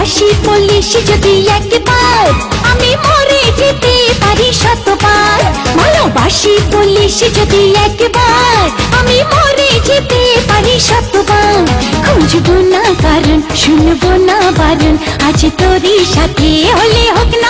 বলিস যদি একবার, আমি মরে যেতে পারি শতবার। ভালোবাসি বলিস যদি একবার, আমি মরে যেতে পারি শতবার। খুঁজবো না কারণ, শুনব না বারণ, আজ তোরই সাথে হলে হোক না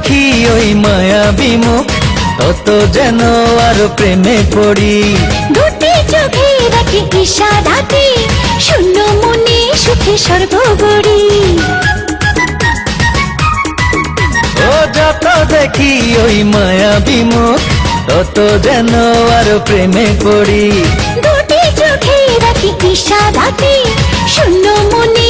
দেখি ওই মায়াবী মুখ তত যেন আরও প্রেমে পড়ি। দুটি চোখে রাখি ইশারাতে শূন্য মনে সুখে স্বর্গ গড়ি ও যত দেখি ওই মায়া মুখ তত যেন আরও প্রেমে পড়ি। দুটি চোখে রাখি ইশারাতে শূন্য মনে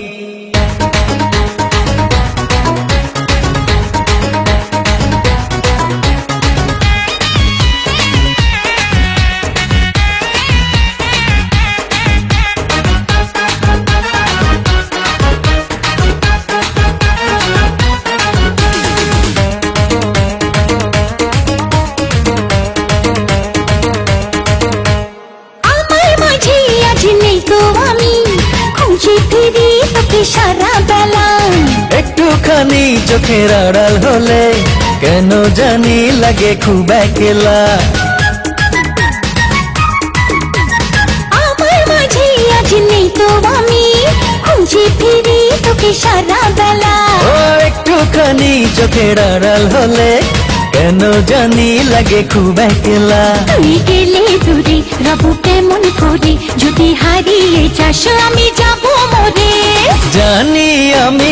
একটুখানি চোখের আড়াল হলে কেন জানি লাগে খুব একলা। আমার মাঝে আজ নেই তো আমি খুঁজে ফিরি তোকে সারা বেলা। ও একটুখানি চোখের আড়াল হলে কেন জানি লাগে খুব একলা। তুই গেলে দূরে রব কেমন করে যদি হারিয়ে যাস আমি যাব মরে। জানি আমি